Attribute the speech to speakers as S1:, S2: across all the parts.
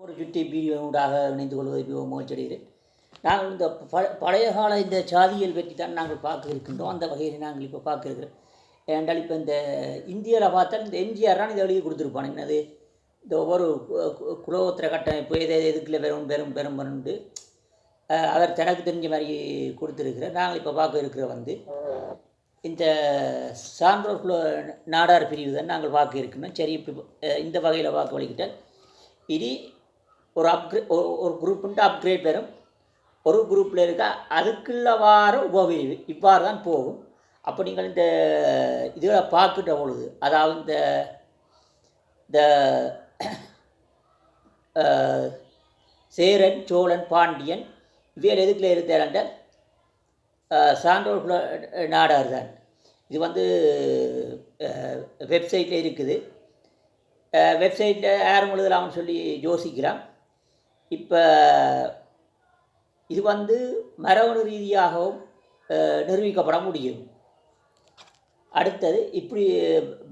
S1: ஒரு சுட்டி பீடியோடாக இணைந்து கொள்வதை மிகவும் மகிழ்ச்சியடைகிறேன் நாங்கள் இந்த ப பழைய கால இந்த சாதியல் பற்றி தான் நாங்கள் பார்க்க இருக்கின்றோம். அந்த வகையில் நாங்கள் இப்போ பார்க்க இருக்கிறோம். ஏனென்றால் இப்போ இந்த இந்தியாவில் பார்த்தா இந்த எம்ஜிஆர் தான் இதை எழுதி கொடுத்துருப்பான். என்னது? இந்த ஒவ்வொரு குலோத்திர கட்டமைப்பு எதை எது எதுக்குள்ள பெறும் பெரும் பெரும் பெருண்டு அவர் தனக்கு தெரிஞ்ச மாதிரி கொடுத்துருக்கிறார். நாங்கள் இப்போ பார்க்க இருக்கிற வந்து இந்த சான்றோர் குல நாடார் பிரிவு தான் நாங்கள் பார்க்க இருக்கணும் சரி இப்போ இந்த வகையில் பார்க்க வழிகிட்டால் இனி ஒரு அப்கிரே ஒரு ஒரு குரூப்புன்ட்டு அப்கிரேட் வரும் ஒரு குரூப்பில் இருக்க அதுக்குள்ள உபவி இவ்வாறு தான் போகும். அப்போ நீங்கள் இந்த இதில் பார்க்கிட்ட பொழுது அதாவது இந்த இந்த சேரன் சோழன் பாண்டியன் இவையில் எதுக்குள்ள இருந்தார் சான்றோர் குல நாடார் தான். இது வந்து வெப்சைட்டில் இருக்குது. வெப்சைட்டில் யாரும் எழுதலாம்னு சொல்லி யோசிக்கிறான். இப்போ இது வந்து மரபணு ரீதியாகவும் நிரூபிக்கப்பட முடியும். அடுத்தது இப்படி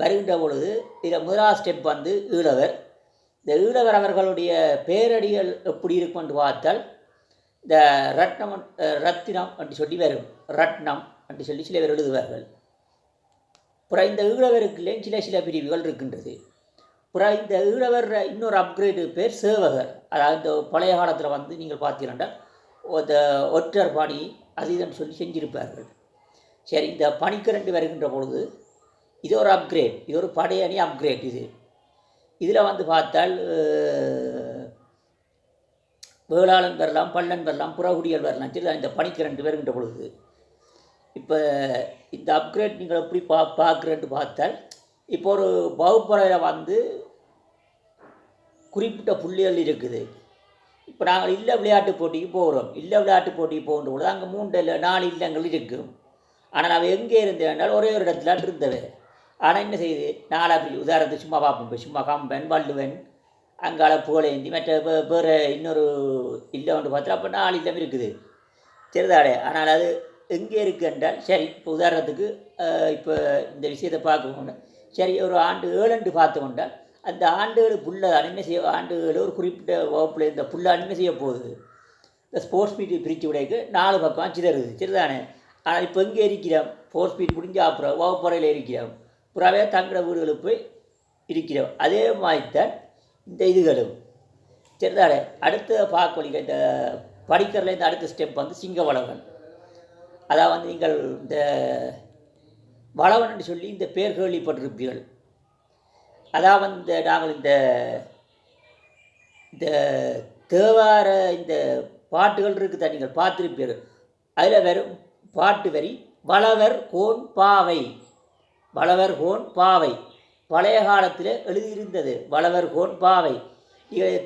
S1: வருகின்ற பொழுது இதில் முதலாவது ஸ்டெப் வந்து ஈழவர். இந்த ஈழவர் அவர்களுடைய பேரடிகள் எப்படி இருக்கும் என்று பார்த்தால் இந்த ரத்னம் ரத்தினம் என்று சொல்லி வரும். ரத்னம் என்று சொல்லி சில பேர் எழுதுவார்கள். அப்புறம் இந்த ஈழவருக்குள்ளே சில சில பிரிவுகள் இருக்கின்றது. அப்புறம் இந்த ஈழவர் இன்னொரு அப்கிரேடு பேர் சேவகர். அதாவது இந்த பழைய காலத்தில் வந்து நீங்கள் பார்த்தீங்கன்னா இந்த ஒற்றர் பாணி அது இதுன்னு சொல்லி செஞ்சிருப்பார்கள். சரி இந்த பனிக்கரண்டு வருகின்ற பொழுது இது ஒரு அப்கிரேட் இது ஒரு படையணி அப்கிரேட் இது. இதில் வந்து பார்த்தால் வேளாளன் வரலாம் பள்ளன் வரலாம் புறகுடிகள் வரலாம் சரி இந்த பனிக்கரண்டு வருகின்ற பொழுது. இப்போ இந்த அப்கிரேட் நீங்கள் எப்படி பா பார்க்குறேன்ட்டு பார்த்தால் இப்போ ஒரு வகுப்பறையில் வந்து குறிப்பிட்ட புள்ளிகள் இருக்குது. இப்போ நாங்கள் இல்லை விளையாட்டு போட்டிக்கு போகிறோம் இல்லை விளையாட்டு போட்டிக்கு போகின்ற பொழுது அங்கே மூன்று இல்லை நாலு இல்லங்கள் இருக்கும் ஆனால் நான் எங்கே இருந்தேன் ஒரே ஒரு இடத்துல இருந்தவ ஆனால் என்ன செய்யுது நாலா பிரி உதாரணத்துக்கு சும்மா பார்ப்போம். இப்போ சும்மா காம்பன் வள்ளுவன் அங்கால புகழேந்தி மற்ற வேறு இன்னொரு இல்லை ஒன்று பார்த்தா அப்போ நாலு இல்லம் இருக்குது. தெரிதாடே? ஆனால் அது எங்கே இருக்குது என்றால் சரி இப்போ உதாரணத்துக்கு இப்போ இந்த விஷயத்தை பார்க்கணும் சரி ஒரு ஆண்டு ஏழு பார்த்து கொண்டால் அந்த ஆண்டுகள் புல்லை அனிமை செய்ய ஆண்டுகளில் ஒரு குறிப்பிட்ட வகுப்பில் இந்த புல்லை அனிமை செய்ய போகுது. இந்த ஸ்போர்ட்ஸ் மீட் பிரித்து விடைக்கு நாலு பக்கம் சிதறுது சரிதானே ஆனால் இப்போ எங்கே இருக்கிறோம்? ஸ்போர்ட்ஸ் மீட் முடிஞ்சு அப்புறம் வகுப்பறையில் இருக்கிறோம். புறாவே தங்குற வீடுகளுக்கு போய் இருக்கிறோம். அதே மாதிரி தான் இந்த இதுகளும். சரிதானே அடுத்த பார்க்க இந்த படிக்கிறதுல இந்த அடுத்த ஸ்டெப் வந்து சிங்க வளவன். அதாவது வந்து நீங்கள் இந்த வளவன் என்று சொல்லி இந்த பேர் கேள்விப்பட்டிருப்பீர்கள். அதாவது இந்த நாங்கள் இந்த இந்த தேவார இந்த பாட்டுகள் இருக்குதா நீங்கள் பார்த்துருப்பீர் அதில் வெறும் பாட்டு வரி வளவர் கோன் பாவை வளவர் கோன் பாவை. பழைய காலத்தில் எழுதியிருந்தது வளவர் கோன் பாவை.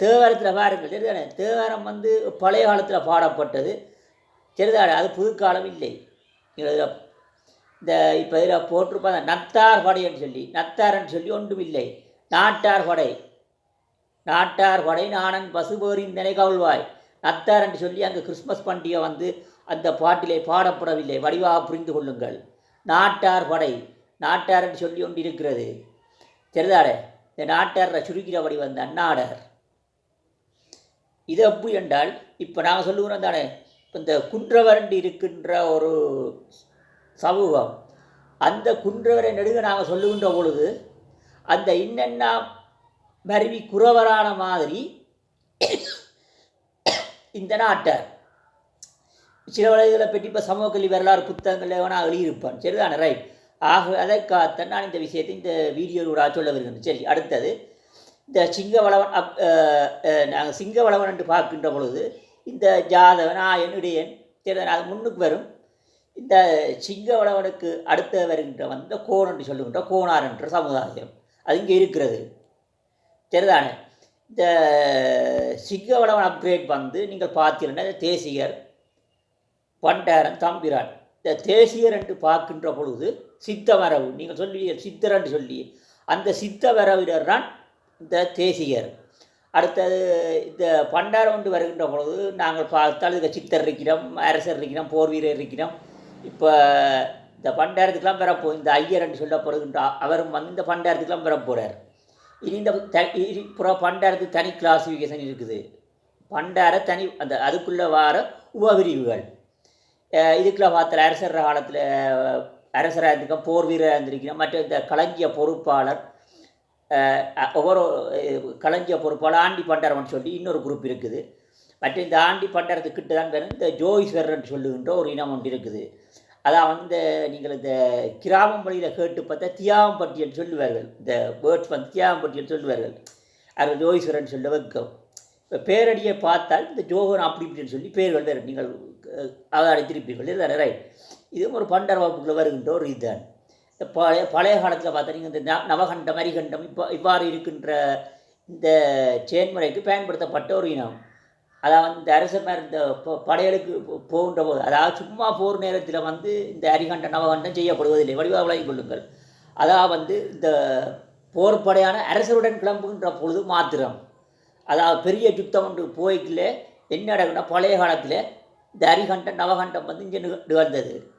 S1: தேவாரத்தில் பாருங்கள் சரிதானே தேவாரம் வந்து பழைய காலத்தில் பாடப்பட்டது. சரிதானே அது புதுக்காலம் இல்லை. நீங்கள் இதில் இந்த இப்போ இதில் போட்டிருப்பாங்க நத்தார் படைன்னு சொல்லி நத்தார்ன்னு சொல்லி ஒன்றும் இல்லை நாட்டார் படை நாட்டார் படை நாணன் பசுபோரின் நினை கவுழ்வாய் நத்தார் என்று சொல்லி அங்கே கிறிஸ்மஸ் பண்டிகை வந்து அந்த பாட்டிலே பாடப்படவில்லை. வடிவாக புரிந்து கொள்ளுங்கள். நாட்டார் படை நாட்டார் என்று சொல்லி ஒன்று இருக்கிறது. தெரிதாடே? இந்த நாட்டாரை சுருக்கிற வடிவம் தான் நாடர் இது எப்படி என்றால் இப்போ நாங்கள் சொல்லுகிறோம் தானே இப்போ இந்த குன்றவரண்டு இருக்கின்ற ஒரு சமூகம். அந்த குன்றவரை நெடுக நாங்கள் சொல்லுகின்ற பொழுது அந்த இன்னென்ன மருவி குறவரான மாதிரி இந்த நாட்டார். சில வழிகளை பற்றி இப்போ சமூக கல்வி வரலாறு புத்தகங்கள் வேணால் எழுதியிருப்பான். சரிதானே? ரைட் ஆக அதற்காகத்தான் நான் இந்த விஷயத்தை இந்த வீடியோவில் சொல்ல வருகின்றேன் சரி அடுத்தது இந்த சிங்கவளவன் அப் நாங்கள் சிங்கவளவன் என்று பார்க்கின்ற பொழுது இந்த ஜாதவன் ஆயன் இடையன் சரி அது முன்னுக்கு வரும். இந்த சிங்கவளவனுக்கு அடுத்த வருகின்ற வந்த கோன் என்று சொல்லுகின்ற கோனார் என்ற சமுதாயம். அது இங்கே இருக்கிறது. சரிதானே? இந்த சிங்கவளவன் அப்கிரேட் வந்து நீங்கள் பார்த்தீங்கன்னா இந்த தேசிகர் பண்டாரன் தம்பிரான். இந்த தேசியர் என்று பார்க்கின்ற பொழுது சித்தவரவு நீங்கள் சொல்லி சித்தர் என்று சொல்லி அந்த சித்தமரவினர் தான் இந்த தேசியர். அடுத்தது இந்த பண்டாரம் கொண்டு வருகின்ற பொழுது நாங்கள் பார்த்தால் இந்த சித்தர் இருக்கிறோம் அரசர் இருக்கிறோம் போர் வீரர் இருக்கிறோம். இப்போ இந்த பண்டாரத்துக்கெலாம் பெறப்போ இந்த ஐயர் என்று சொல்லப்படுகின்ற அவரும் வந்து இந்த பண்டாரத்துக்கெலாம் பெற போகிறார் இனி இந்த த புற பண்டாரத்துக்கு தனி கிளாசிஃபிகேஷன் இருக்குது. பண்டார தனி அந்த அதுக்குள்ளே வார உபபிரிவுகள் இதுக்குள்ள பார்த்தால் அரசர் காலத்தில் அரசராக இருந்திருக்க போர் வீரராக இருந்திருக்கணும் மற்ற இந்த களஞ்சிய பொறுப்பாளர் ஒவ்வொரு களஞ்சிய பொறுப்பாளர் ஆண்டி பண்டாரம்னு சொல்லி இன்னொரு குரூப் இருக்குது. மற்ற இந்த ஆண்டி பண்டாரத்துக்கிட்ட தான் இந்த ஜோயிஸ்வரன் சொல்லுகின்ற ஒரு இனம் ஒன்று இருக்குது. அதான் வந்து நீங்கள் இந்த கிராமம் வழியில் கேட்டு பார்த்தா தியாகம்பட்டியல் சொல்லுவார்கள். இந்த வேர்ட்ஸ் வந்து தியாகம்பட்டியல் சொல்லுவார்கள். அது ஜோயிஸ்வரன் சொல்ல வைக்கும். இப்போ பேரடியை பார்த்தால் இந்த ஜோகன் அப்படி இப்படின்னு சொல்லி பேர்கள் வேறு நீங்கள் அஹ், அவதாடி திருப்பீர்கள் இதுதானே ரைட் இதுவும் ஒரு பண்டர வகுப்புக்குள்ளே வருகின்ற ஒரு இதுதான். இந்த பழைய பழைய காலத்தில் பார்த்தா நீங்கள் இந்த நவகண்டம் அரிகண்டம் இப்போ இவ்வாறு இருக்கின்ற இந்த செயன்முறைக்கு பயன்படுத்தப்பட்ட ஒரு இனம். அதாவது இந்த அரசமார் இந்த ப- படையலுக்கு போகின்ற போது அதாவது சும்மா போர் நேரத்தில் வந்து இந்த அரிகண்ட நவகண்டம் செய்யப்படுவதில்லை. வடிவாக கொள்ளுங்கள். அதாவது வந்து இந்த போர் படையான அரசருடன் கிளம்புகின்ற பொழுது மாத்திரம். அதாவது பெரிய யுத்தம் ஒன்று போய்க்குள்ள என்ன நடக்குன்னா பழைய காலத்தில் இந்த அரிகண்டம் நவகண்டம் வந்து இங்கே நிகழ்ந்தது.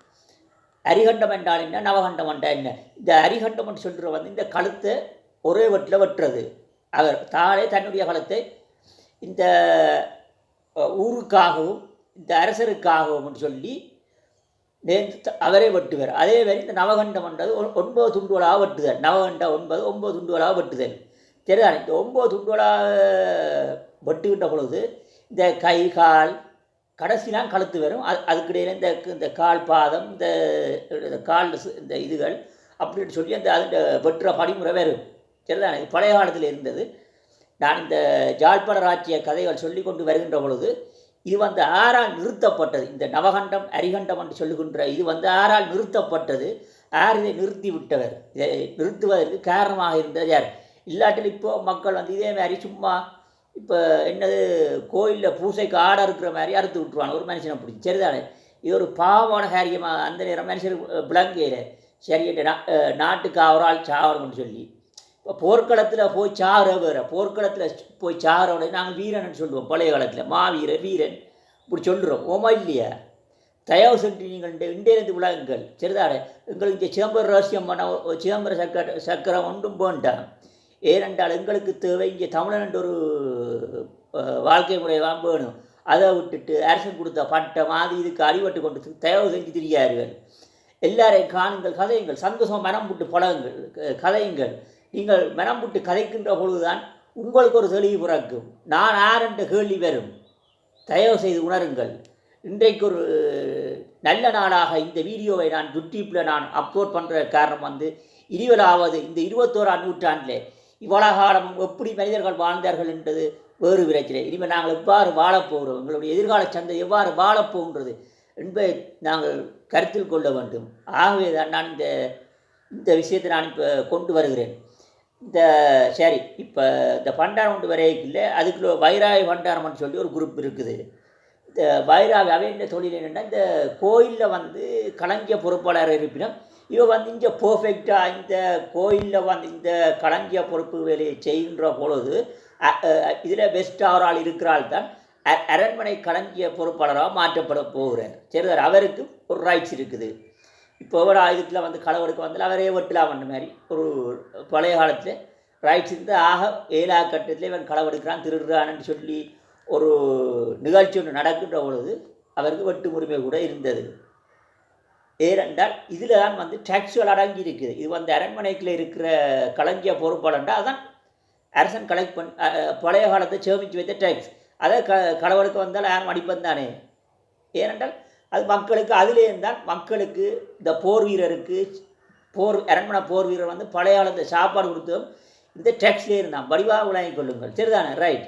S1: அரிகண்டம் என்றால் என்ன? நவகண்டம் என்றால் என்ன? இந்த அரிகண்டம் என்று சொல்கிற வந்து இந்த கழுத்தை ஒரே வெட்டில் வெட்டுறது. அவர் தானே தன்னுடைய கழுத்தை இந்த ஊருக்காகவும் இந்த அரசருக்காகவும் சொல்லி நேர்ந்து அவரே வெட்டுவார் அதே மாதிரி இந்த நவகண்டம் என்றது ஒ- ஒன்பது துண்டுகளாக வெட்டுதல். நவகண்டம் ஒன்பது ஒன்பது துண்டுகளாக வெட்டுதல். தெரியாது? இந்த ஒன்பது துண்டுகளாக வெட்டுகின்ற பொழுது இந்த கை கால் கடைசிலாம் கழுத்து வரும். அது அதுக்கிடையில் இந்த இந்த கால் பாதம் இந்த கால் இந்த இதுகள் அப்படின்னு சொல்லி அந்த அந்த வெட்டுற படிமுறை வரும். சரிதானே இது பழைய காலத்தில் இருந்தது. நான் இந்த ஜாழ்ப்பாண ராஜ்ய கதைகள் சொல்லி கொண்டு வருகின்ற பொழுது இது வந்து ஆறால் நிறுத்தப்பட்டது. இந்த நவகண்டம் அரிகண்டம் என்று சொல்லுகின்ற இது வந்து ஆறால் நிறுத்தப்பட்டது. ஆர் இதை நிறுத்தி விட்டவர் இதை நிறுத்துவதற்கு காரணமாக இருந்தது யார்? இல்லாட்டில் இப்போ மக்கள் வந்து இதே மாதிரி சும்மா இப்போ என்னது கோயிலில் பூசைக்கு ஆடை இருக்கிற மாதிரி அறுத்து விட்டுருவாங்க. ஒரு மனுஷனை பிடிச்சி. சரிதானே? இது ஒரு பாவமான காரியமாக அந்த நேரம் மனுஷர் விளங்கையில் சரி நா- நாட்டுக்கு அவரால் சாவரம்னு சொல்லி இப்போ போர்க்களத்தில் போய் சாகிற வேறு. போர்க்களத்தில் போய் சாகிறவனை நாங்கள் வீரன் சொல்லுவோம் பழைய காலத்தில். மாவீரர் வீரன். இப்படி சொல்கிறோம் ஓமா இல்லையா? தயவு சென்று நீங்கள் இந்த இண்டியிலிருந்து விளங்குங்கள் சரிதானே எங்களுக்கு இந்த சிதம்பர ரகசியம் பண்ண சிதம்பர சக்கர சக்கரம் ஒன்றும் வேண்டாம். ஏனென்றால் எங்களுக்கு தேவை இங்கே தமிழன் என்ற ஒரு வாழ்க்கை முறை தான் வேணும். அதை விட்டுட்டு அரசன் கொடுத்த பட்டம் அது இதுக்கு அடிபட்டு கொண்டு தயவு செஞ்சு திரியார்கள். எல்லாரையும் காணுங்கள் கதையுங்கள். சந்தோஷம் மனம் விட்டு பழகுங்கள் கதையுங்கள். நீங்கள் மனம் விட்டு கதைக்கின்ற பொழுதுதான் உங்களுக்கு ஒரு தெளிவு பிறக்கும். நான் யார் என்ற கேள்வி வரும். தயவு செய்து உணருங்கள். இன்றைக்கு ஒரு நல்ல நாளாக இந்த வீடியோவை நான் யூடியூப்பில் நான் அப்லோட் பண்ணுற காரணம் வந்து இருபதாவது இந்த இருபத்தோராம் நூற்றாண்டில் இவ்வளவு காலமும் எப்படி மனிதர்கள் வாழ்ந்தார்கள் என்றது வேறு பிரச்சனை. இனிமேல் நாங்கள் எவ்வாறு வாழப்போகிறோம் எங்களுடைய எதிர்கால சந்தை எவ்வாறு வாழப்போகின்றது என்பதை நாங்கள் கருத்தில் கொள்ள வேண்டும். ஆகவே தான் நான் இந்த இந்த விஷயத்தை நான் இப்போ கொண்டு வருகிறேன். இந்த சரி இப்போ இந்த பண்டாரம் கொண்டு வரையில அதுக்குள்ள வைராய பண்டாரம்னு சொல்லி ஒரு குரூப் இருக்குது. இந்த வைராவி அவன் என்ன தொழில் என்னென்னா இந்த கோயிலில் வந்து களஞ்சிய பொறுப்பாளர் இருப்பினும் இவ வந்து இங்கே பர்ஃபெக்டாக இந்த கோயிலில் வந்து இந்த களஞ்சிய பொறுப்பு வேலையை செய்கின்ற பொழுது இதில் பெஸ்ட்டாக ஒரு ஆள் இருக்கிறாள் தான் அ- அரண்மனை களஞ்சிய பொறுப்பாளராக மாற்றப்பட போகிறார். சரிதார் அவருக்கு ஒரு ரைட்ஸ் இருக்குது. இப்போ ஒரு ஆயுதத்தில் வந்து களவெடுக்க வந்தால் அவரே வெட்டலாம் பண்ண மாதிரி. ஒரு பழைய காலத்தில் ரைட்ஸ் இருந்து ஆக ஏழா கட்டத்தில் இவன் களவெடுக்கிறான் திருடுறான்னு சொல்லி ஒரு நிகழ்ச்சி ஒன்று நடக்கின்ற பொழுது அவருக்கு வெட்டு உரிமை கூட இருந்தது. ஏனென்றால் இதில் தான் வந்து டேக்ஸுகள் அடங்கி இருக்குது. இது வந்து அரண்மனைக்குள்ளே இருக்கிற களஞ்சிய பொறுப்பாளர்ன்றா அதான் அரசன் கலெக்ட் பண் பழைய காலத்தை சேமித்து வைத்த டேக்ஸ் அதை க களவெடுக்க வந்தால் யாரும் அடிப்பந்தானே ஏனென்றால் அது மக்களுக்கு அதிலே இருந்தால் மக்களுக்கு இந்த போர் வீரருக்கு போர் அரண்மனை போர் வீரர் வந்து பழைய காலத்தை சாப்பாடு கொடுத்தோம் இந்த டேக்ஸ்லேயே இருந்தான் வடிவாக விளங்கிக் கொள்ளுங்கள். சரிதானே? ரைட்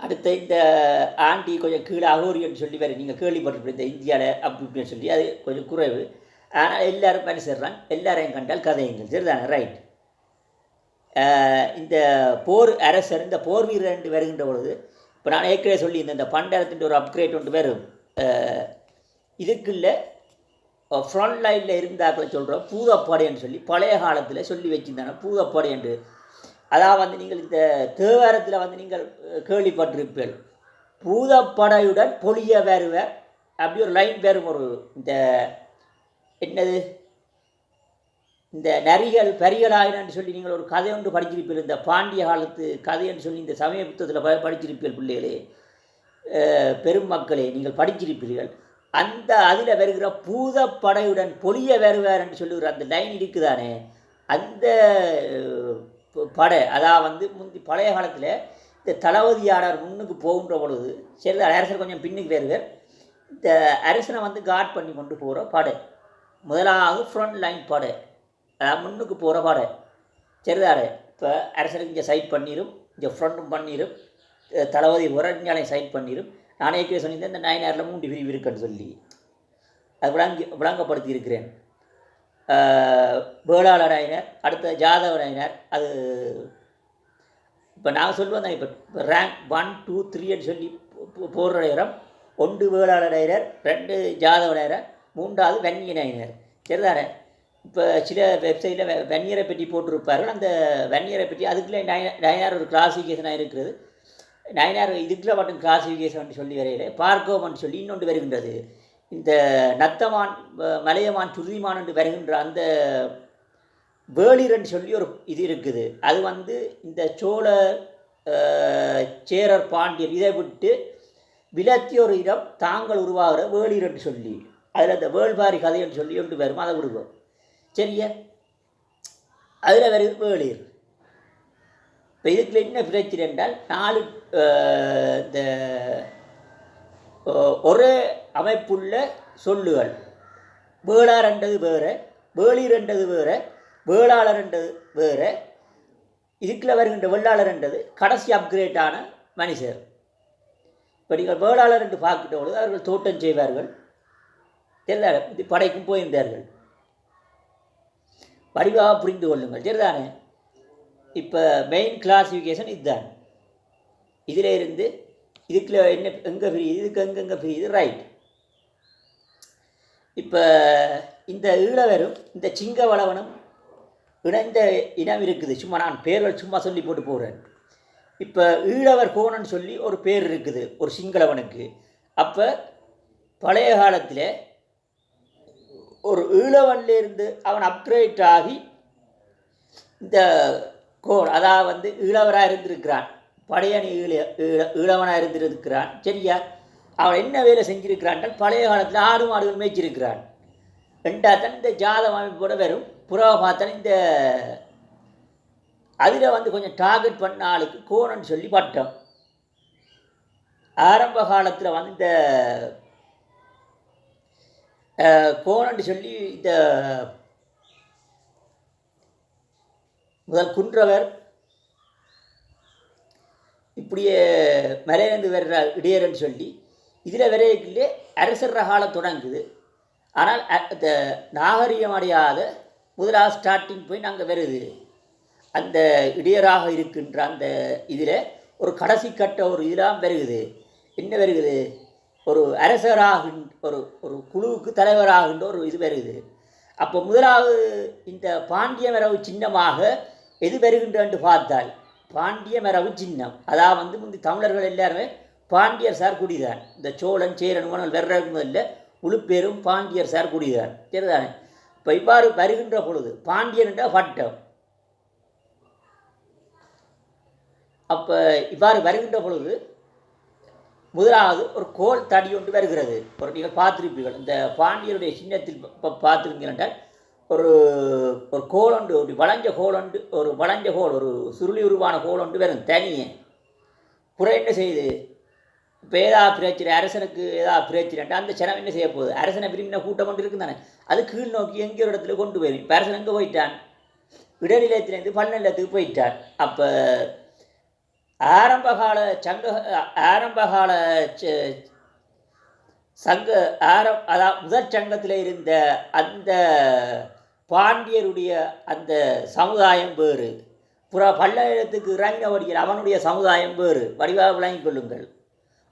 S1: அடுத்த இந்த ஆண்டி கொஞ்சம் கீழே அகோரியன்னு சொல்லி வேறு நீங்கள் கேள்விப்பட்டிருப்பீங்க இந்த இந்தியாவில் அப்படி இப்படின்னு சொல்லி. அது கொஞ்சம் குறைவு. ஆனால் எல்லாரும் மனுஷர்றான் எல்லாரையும் கண்டால் கதையுங்கள். சரிதானே? ரைட் இந்த போர் அரசர் இந்த போர் வீரர் என்று வருகின்ற பொழுது இப்போ நான் ஏற்கனவே சொல்லியிருந்தேன் இந்த பண்டரத்தின் ஒரு அப்கிரேட் ஒன்று வரும் இதுக்குள்ள ஃப்ரண்ட் லைனில் இருந்தாக்களை சொல்கிறோம் பூதப்படைன்னு சொல்லி பழைய காலத்தில் சொல்லி வச்சுருந்தாங்க பூதப்படை என்று. அதாவது வந்து நீங்கள் இந்த தேவாரத்தில் வந்து நீங்கள் கேள்விப்பட்டிருப்பீர்கள். பூதப்படையுடன் பொழிய வருவர் அப்படி ஒரு லைன் வரும் ஒரு இந்த என்னது? இந்த நரிகள் பரிகளாயினு சொல்லி நீங்கள் ஒரு கதை ஒன்று படிச்சிருப்பீர்கள் இந்த பாண்டிய காலத்து கதைன்னு சொல்லி இந்த சமய புத்தகத்தில் ப படிச்சிருப்பீர்கள் பிள்ளைகளே. பெரும் மக்களே நீங்கள் படிச்சிருப்பீர்கள் அந்த அதில் வருகிற பூதப்படையுடன் பொலிய வருவார் என்று சொல்லுகிற அந்த லைன் இருக்குதானே? அந்த ப- படை அதாவது வந்து முந்தி பழைய காலத்தில் இந்த தளபதியாளர் முன்னுக்கு போகின்ற பொழுது சரி அரசர் கொஞ்சம் பின்னுக்கு வருவார். இந்த அரசனை வந்து காட் பண்ணி கொண்டு போகிற படை. முதலாவது ஃப்ரண்ட் லைன் படை. முன்னுக்கு போகிற பாடு. சரிதாரு இப்போ அரசருக்கு இங்கே சைட் பண்ணிடும் இங்கே ஃப்ரண்ட்டும் பண்ணிடும் தளபதி உரஞ்சாலையும் சைட் பண்ணிடும் நானே கே சொல்லியிருந்தேன் இந்த நயனாரில் மூன்று பிரிவு இருக்குன்னு சொல்லி. அது விளங்கி விளங்கப்படுத்தி இருக்கிறேன். வேளாள நாயனர் அடுத்த ஜாதவ நாயனர் அது இப்போ நாங்கள் சொல்லுவோம் தான் இப்போ ரேங்க் ஒன் டூ த்ரீன்னு சொல்லி போடுற நேரம் ஒன்று வேளாள நாயனர் ரெண்டு ஜாதவ நாயனர் மூன்றாவது வெண்ணிய நாயினர். சரிதானே? இப்போ சில வெப்சைட்டில் வெந்நீரை பற்றி போட்டிருப்பார்கள். அந்த வெந்நீரை பற்றி அதுக்குள்ளே நயன் நயனார் ஒரு கிளாசிஃபிகேஷனாக இருக்கிறது. நயனார் இதுக்குள்ள மட்டும் கிளாசிஃபிகேஷன் சொல்லி வரையில. பார்க்கோமன் சொல்லி இன்னொன்று வருகின்றது. இந்த நத்தமான் மலையமான் சுருதிமான் என்று வருகின்ற அந்த வேளிரன் சொல்லி ஒரு இது இருக்குது. அது வந்து இந்த சோழ சேரர் பாண்டியர் இதை விட்டு விலத்தியோர் இடம் தாங்கள் உருவாகிற வேளிரன் சொல்லி. அதில் அந்த வேள்பாரி கதைன்னு சொல்லி ஒன்று வரும். அதை விடுவோம். அதில் வருது வேளிர் இப்போ இதுக்குள்ள என்ன பிரச்சனை என்றால் நாலு இந்த ஒரே அமைப்புள்ள சொல்லுகள் வேளாரண்டது வேறு வேளிரண்டது வேறு வேளாளர்ன்றது வேறு இதுக்குள்ள வருகின்ற வெள்ளாளர்ன்றது கடைசி அப்கிரேட்டான மனுஷர் இப்போ நீங்கள் வேளாளர் என்று பார்க்கிட்ட பொழுது அவர்கள் தோட்டம் செய்வார்கள் எல்லாரும் படைக்கும் போயிருந்தார்கள் வடிவாக புரிந்து கொள்ளுங்கள். சரிதானே? இப்போ மெயின் கிளாஸிஃபிகேஷன் இதுதான். இதில் இருந்து இதுக்குள்ள என்ன எங்கே பிரியுது? இதுக்கு எங்கெங்கே பிரியுது? ரைட் இப்போ இந்த ஈழவரும் இந்த சிங்கவளவனும் இணைந்த இனம் இருக்குது. சும்மா நான் பேர்கள் சும்மா சொல்லி போட்டு போகிறேன் இப்போ ஈழவர் கோணன்னு சொல்லி ஒரு பேர் இருக்குது ஒரு சிங்களவனுக்கு. அப்போ பழைய காலத்தில் ஒரு ஈழவன்லேருந்து அவன் அப்கிரேட் ஆகி இந்த கோர் அதாவது வந்து ஈழவராக இருந்திருக்கிறான். படையணி ஈழ ஈழ ஈழவனாக இருந்திருக்கிறான். சரியா? அவன் என்ன வேலை செஞ்சிருக்கிறான்னால் பழைய காலத்தில் ஆடு மாடுகள் மேய்ச்சிருக்கிறான். ரெண்டாத்தான் இந்த ஜாதக அமைப்போட வரும். புறவை பார்த்தாலும் இந்த அதில் வந்து கொஞ்சம் டார்கெட் பண்ண ஆளுக்கு கோணன்னு சொல்லி பட்டம். ஆரம்ப காலத்தில் வந்து இந்த கோணன்னு சொல்லி இந்த முதல் குன்றவர் இப்படியே மலையிலேருந்து வர்ற இடையர்ன்னு சொல்லி. இதில் வரையிலே அரசர் காலம் தொடங்குது. ஆனால் இந்த நாகரிகம் அடையாத முதலாக ஸ்டார்டிங் போய் நாங்கள் வருது. அந்த இடையராக இருக்கின்ற அந்த இதில் ஒரு கடைசி கட்ட ஒரு இதெல்லாம் வருகுது. என்ன வருகுது? ஒரு அரசராகின் ஒரு ஒரு குழுவுக்கு தலைவராகின்ற ஒரு இது வருகுது அப்போ முதலாவது இந்த பாண்டிய மரபு சின்னமாக எது வருகின்றன்னு பார்த்தால் பாண்டிய மரபு சின்னம். அதாவது வந்து முந்தி தமிழர்கள் எல்லாருமே பாண்டியர் சார் குடிதான். இந்த சோழன் சேரன் மணல் வெர்றது முதல்ல பாண்டியர் சார் குடிதான். சரிதானே இப்போ இவ்வாறு வருகின்ற பொழுது பாண்டியன் என்ற பட்டம். அப்போ இவ்வாறு வருகின்ற பொழுது முதலாவது ஒரு கோல் தடி ஒன்று வருகிறது. ஒரு நீங்கள் பார்த்துருப்பீர்கள். இந்த பாண்டியருடைய சின்னத்தில் இப்போ பார்த்துருங்கள் என்றால் ஒரு ஒரு கோல் ஒன்று ஒரு வளைஞ்ச கோல் ஒன்று ஒரு வளைஞ்ச கோல் ஒரு சுருளி உருவான கோல் ஒன்று வரும். தனியே. புற என்ன செய்யுது இப்போ ஏதா பிரச்சனை அரசனுக்கு ஏதா பிரச்சனை அந்த சனம் என்ன செய்ய போகுது? அரசனை விரும்பின கூட்டம் கொண்டு இருக்கு தானே அது கீழ் நோக்கி எங்கே ஒரு இடத்துல கொண்டு போயிடும் இப்போ அரசன் எங்கே போயிட்டான்? இடைநிலையத்திலேருந்து பல்நிலையத்துக்கு போயிட்டான். அப்போ ஆரம்பகால சங்க ஆரம்பகால சங்க ஆரம் அதாவது முதற் சங்கத்தில் இருந்த அந்த பாண்டியருடைய அந்த சமுதாயம் வேறு. புற இறங்கின இறங்கினவடியில் அவனுடைய சமுதாயம் வேறு. வடிவாக விளங்கிக் கொள்ளுங்கள்.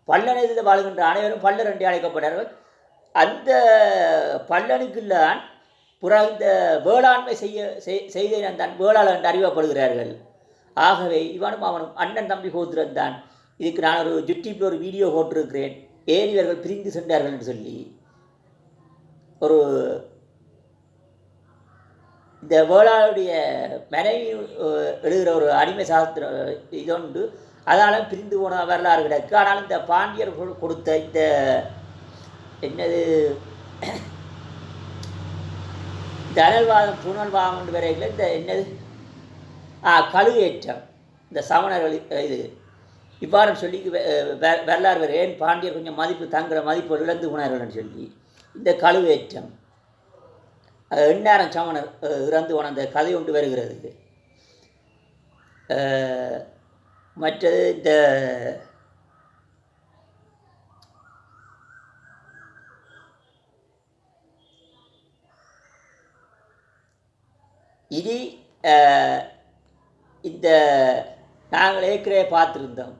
S1: பல்லனத்தில் வாழ்கின்ற அனைவரும் பல்லர் என்று அழைக்கப்பட்டார்கள் அந்த பல்லனுக்குள்ளான் புற இந்த வேளாண்மை செய்ய செய்- செய்தேன் தான் வேளாளர் என்று அறிவப்படுகிறார்கள் ஆகவே இவனும் அவனும் அண்ணன் தம்பி கோத்திரன் தான். இதுக்கு நான் ஒரு யூடியூப்பில் ஒரு வீடியோ போட்டிருக்கிறேன். ஏன் இவர்கள் பிரிந்து சென்றார்கள் என்று சொல்லி. ஒரு இந்த வேளாளுடைய மனைவி எழுதுகிற ஒரு அடிமை சாஸ்திர இதொன்று அதால் பிரிந்து போன வரலாறு கிடக்கு ஆனால் இந்த பாண்டியர் கொடுத்த இந்த என்னது இந்த அனல்வாதம் புனல்வாதம் என்று வரையில் இந்த என்னது கழுவேற்றம் இந்த சமணர்கள் இது. இவ்வாறு சொல்லி வரலாறு வேறு ஏன் பாண்டியர் கொஞ்சம் மதிப்பு தங்குற மதிப்பு இழந்து போனார்கள்னு சொல்லி இந்த கழுவேற்றம் அஹ், சமணர் இறந்து போன அந்த கதை ஒன்று வருகிறது. மற்றது இந்த இனி இந்த நாங்கள் ஏற்கனவே பார்த்துருந்தோம்.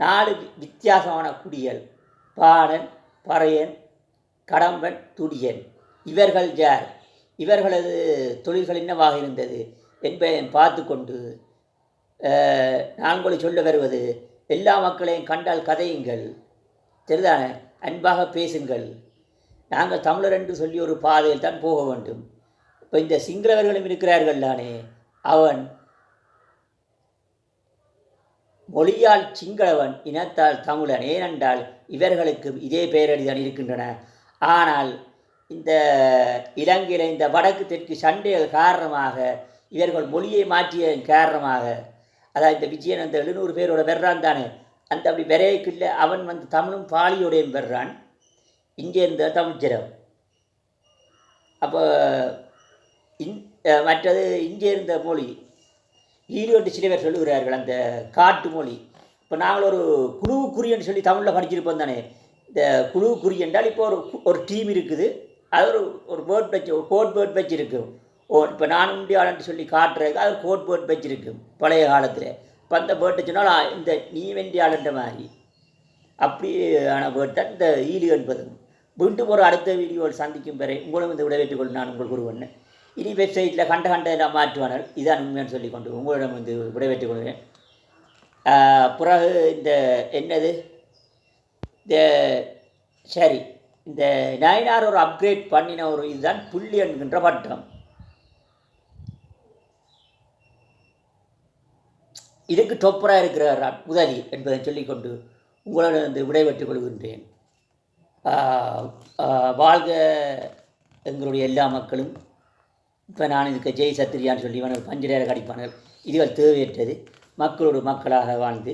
S1: நாலு வித்தியாசமான குடிகள் பாடன் பறையன் கடம்பன் துடியன். இவர்கள் யார்? இவர்களது தொழில்கள் என்னவாக இருந்தது என்பதை பார்த்து கொண்டு அஹ், சொல்ல வருவது எல்லா மக்களையும் கண்டால் கதையுங்கள். சரிதானே? அன்பாக பேசுங்கள். நாங்கள் தமிழர் என்று சொல்லி ஒரு பாதையில் தான் போக வேண்டும். இப்போ இந்த சிங்களவர்களும் இருக்கிறார்கள் தானே? அவன் மொழியால் சிங்களவன் இனத்தால் தமிழன் ஏனென்றால் இவர்களுக்கும் இதே பெயரடிதான் இருக்கின்றன. ஆனால் இந்த இலங்கையில் இந்த வடக்கு தெற்கு சண்டைகள் காரணமாக இவர்கள் மொழியை மாற்றியதன் காரணமாக அதாவது இந்த விஜயன் அந்த எழுநூறு பேரோட வெர்றான் தானே அந்த அப்படி விரைக்குள்ள அவன் வந்து தமிழும் பாலியோடையும் பெறான் இங்கே இருந்த தமிழ்ச்சிரம் அப்போ இன் மற்றது இங்கே இருந்த மொழி ஈலியோட்டு சில பேர் சொல்லுகிறார்கள் அந்த காட்டு மொழி. இப்போ நாங்கள் ஒரு குழுவுக்குரியன்னு சொல்லி தமிழில் படிச்சிருப்போம் தானே. இந்த குழுவு என்றால் இப்போ ஒரு ஒரு டீம் இருக்குது. அது ஒரு ஒரு பேர்ட் வச்சு ஒரு கோட் பேர்ட் வச்சிருக்கும் ஓ இப்போ நான் உண்டியாளன்ட்டு சொல்லி காட்டுறதுக்கு அது கோட் பேர்ட் வச்சிருக்கும் பழைய காலத்தில். இப்போ அந்த பேர்ட்டை சொன்னால் இந்த நீ வெண்டியாளன்ற மாதிரி. அப்படியான பேர்ட் தான் இந்த ஈலியோ என்பது மீண்டும் ஒரு அடுத்த வீடியோவில் சந்திக்கும் வரை உங்களும் இந்த விடைபெற்றுக் கொள்ள நான் உங்களுக்கு ஒருவன் இனி வெப்சைட்டில் கண்ட கண்ட எல்லாம் மாற்றுவார்கள்? இதான் உண்மைன்னு சொல்லிக்கொண்டு உங்களிடம் வந்து விடைபெற்றுக் கொள்கிறேன். பிறகு இந்த என்னது? இந்த சரி இந்த நயனார் ஒரு அப்கிரேட் பண்ணின ஒரு இதுதான் புள்ளி என்கின்ற பட்டம். இதுக்கு டொப்பராக இருக்கிறார் முதலி என்பதை சொல்லிக்கொண்டு உங்களோட வந்து விடைபெற்றுக் கொள்கின்றேன். வாழ்க எங்களுடைய எல்லா மக்களும். இப்போ நான் இதுக்கு ஜெய் சத்திரியான்னு சொல்லி இவனுக்கு பஞ்சநேர கடிப்பானுகள். இதுகள் தேவையற்றது. மக்களோடு மக்களாக வாழ்ந்து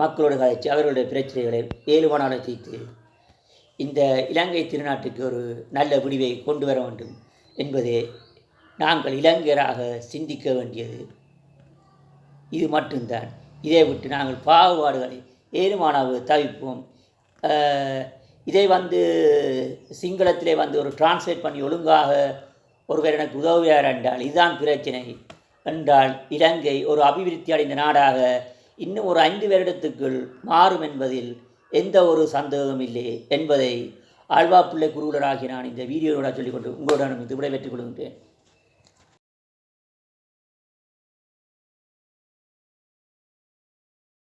S1: மக்களோடு கதைச்சு அவர்களுடைய பிரச்சனைகளை ஏழுமானால தீர்த்து இந்த இலங்கை திருநாட்டுக்கு ஒரு நல்ல முடிவை கொண்டு வர வேண்டும் என்பதே நாங்கள் இளைஞராக சிந்திக்க வேண்டியது. இது மட்டும்தான். இதை விட்டு நாங்கள் பாகுபாடுகளை ஏழுமானாவு தவிப்போம். இதை வந்து சிங்களத்திலே வந்து ஒரு டிரான்ஸ்லேட் பண்ணி ஒழுங்காக ஒருவர் எனக்கு உதவுவார் என்றால் இதுதான் பிரச்சனை. என்றால் இலங்கை ஒரு அபிவிருத்தி அடைந்த நாடாக இன்னும் ஒரு ஐந்து வருடத்துக்குள் மாறும் என்பதில் எந்த ஒரு சந்தேகமும் இல்லை என்பதை ஆழ்வாப்பிள்ளை குருவலராகி நான் இந்த வீடியோவோட சொல்லிக்கொண்டு உங்களுடன் இது விடைபெற்றுக் கொள்கின்றேன்.